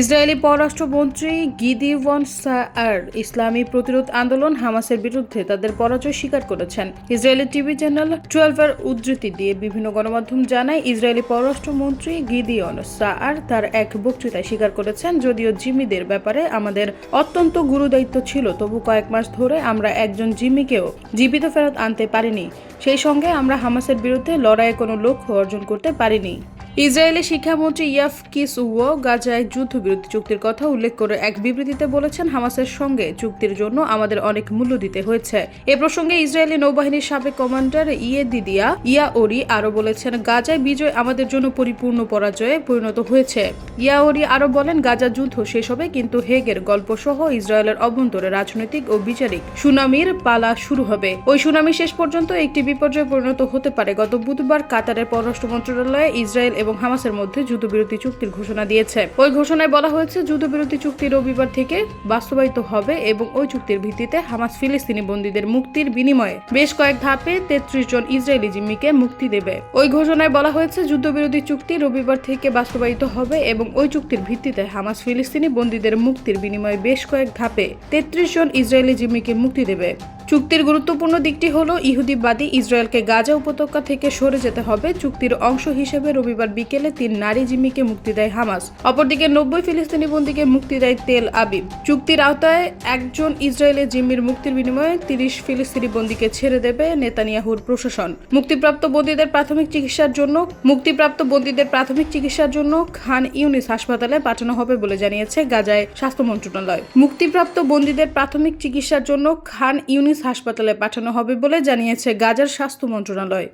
Israeli পররাষ্ট্রমন্ত্রী গিদিওয়ন সাআর ইসলামী প্রতিরোধ আন্দোলন হামাসের বিরুদ্ধে তাদের পরাজয় স্বীকার করেছেন। ইসরায়েলি টিভি চ্যানেল টুয়েলভের উদ্ধৃতি দিয়ে বিভিন্ন গণমাধ্যম জানায়, ইসরায়েলি পররাষ্ট্রমন্ত্রী গিদিওন সাআর তার এক বক্তৃতায় স্বীকার করেছেন, যদিও জিম্মিদের ব্যাপারে আমাদের অত্যন্ত গুরুদায়িত্ব ছিল, তবু কয়েক মাস ধরে আমরা একজন জিম্মিকেও জীবিত ফেরত আনতে পারিনি। সেই সঙ্গে আমরা হামাসের বিরুদ্ধে লড়াইয়ে কোনো লক্ষ্য অর্জন করতে পারিনি। ইসরায়েলি শিক্ষামন্ত্রী ইয়াফ কিস উও গাজায় যুদ্ধবিরতি চুক্তির কথা উল্লেখ করে এক বিবৃতিতে বলেছেন, হামাসের সঙ্গে চুক্তির জন্য আমাদের অনেক মূল্য দিতে হয়েছে। এ প্রসঙ্গে ইসরায়েলি নৌবাহিনীর সাবেক কমান্ডার ইয়ে দিদিয়া ইয়া ওরি আরও বলেছেন, গাজায় বিজয় আমাদের জন্য পরিপূর্ণ পরাজয়ে পরিণত হয়েছে। ইয়া ওরি আরও বলেন, গাজা যুদ্ধ শেষ হবে, কিন্তু হেগের গল্প সহ ইসরায়েলের অভ্যন্তরে রাজনৈতিক ও বিচারিক সুনামির পালা শুরু হবে। ওই সুনামি শেষ পর্যন্ত একটি বিপর্যয়ে পরিণত হতে পারে। গত বুধবার কাতারের পররাষ্ট্র মন্ত্রণালয়ে ইসরায়েল এবং হামাসের মধ্যে যুদ্ধবিরতি চুক্তির ঘোষণা দিয়েছে। ওই ঘোষণায় বলা হয়েছে, যুদ্ধবিরতি চুক্তি রবিবার থেকে বাস্তবায়িত হবে এবং ওই চুক্তির ভিত্তিতে হামাস ফিলিস্তিনি বন্দীদের মুক্তির বিনিময়ে বেশ কয়েক ধাপে তেত্রিশ জন ইসরায়েলি জিম্মিকে মুক্তি দেবে। ওই ঘোষণায় বলা হয়েছে, যুদ্ধবিরতি চুক্তি রবিবার থেকে বাস্তবায়িত হবে এবং ওই চুক্তির ভিত্তিতে হামাস ফিলিস্তিনি বন্দীদের মুক্তির বিনিময়ে বেশ কয়েক ধাপে তেত্রিশ জন ইসরায়েলি জিম্মিকে মুক্তি দেবে। চুক্তির গুরুত্বপূর্ণ দিকটি হল, ইহুদিবাদী ইসরায়েলকে গাজা উপত্যকা থেকে সরে যেতে হবে। চুক্তির অংশ হিসেবে রবিবার বিকেলে তিন নারী জিম্মিকে মুক্তি দেয় হামাস। অপরদিকে নব্বই ফিলিস্তিনি বন্দীকে মুক্তি দেয় তেল আবিব। চুক্তির আওতায় একজন ইসরায়েলের জিম্মির মুক্তির বিনিময়ে তিরিশ ফিলিস্তিনি বন্দীকে ছেড়ে দেবে নেতানিয়াহুর প্রশাসন। মুক্তিপ্রাপ্ত বন্দীদের প্রাথমিক চিকিৎসার জন্য, মুক্তিপ্রাপ্ত বন্দীদের প্রাথমিক চিকিৎসার জন্য খান ইউনিস হাসপাতালে পাঠানো হবে বলে জানিয়েছে গাজায় স্বাস্থ্য মন্ত্রণালয়। মুক্তিপ্রাপ্ত বন্দীদের প্রাথমিক চিকিৎসার জন্য খান ইউনিস হাসপাতালে পাঠানো হবে বলে জানিয়েছে গাজার স্বাস্থ্য মন্ত্রণালয়।